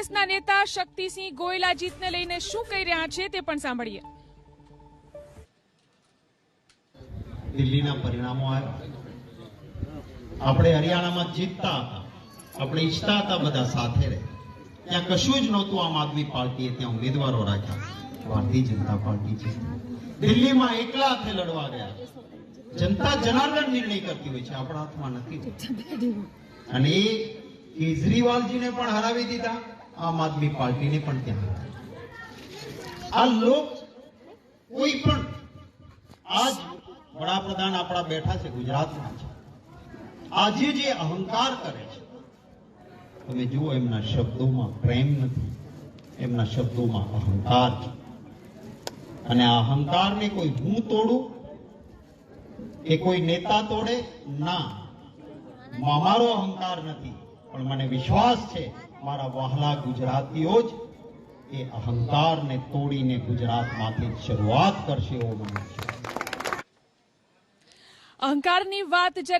કોંગ્રેસના નેતા શક્તિસિંહ ગોયલ આ જીતને લઈને શું કહી રહ્યા છે તે પણ સાંભળીએ. દિલ્હીના પરિણામો આવ્યા. આપણે હરિયાણામાં જીતતા હતા. આપણે ઈચ્છતા હતા બધા સાથે રહે. ત્યાં કશું જ નહોતું આમ આદમી પાર્ટીએ ત્યાં ઉમેદવારો રાખ્યા. ભારતીય જનતા પાર્ટી છે. દિલ્હીમાં એકલા હાથે લડવા ગયા. જનતા જનાર્દન નિર્ણય કરતી હોય છે. આપણા હાથમાં નથી. અને એ કેજરીવાલજીને પણ હરાવી દીધા. આમ આદમી પાર્ટીને પણ ત્યાં આ લોક કોઈ પણ આજ વડાપ્રધાન આપણા બેઠા છે ગુજરાતમાં છે. આજે જે અહંકાર કરે છે, તમે જુઓ એમના શબ્દોમાં પ્રેમ નથી, એમના શબ્દોમાં અહંકાર છે. અને આ અહંકારને કોઈ હું તોડું, એ કોઈ નેતા તોડે, ના. મારો અહંકાર નથી. પણ મને વિશ્વાસ છે, મારા વહાલા ગુજરાતીઓ જ એ અહંકારને તોડીને ગુજરાતમાંથી શરૂઆત કરશે એવો મને છે. અહંકારની વાત જ્યારે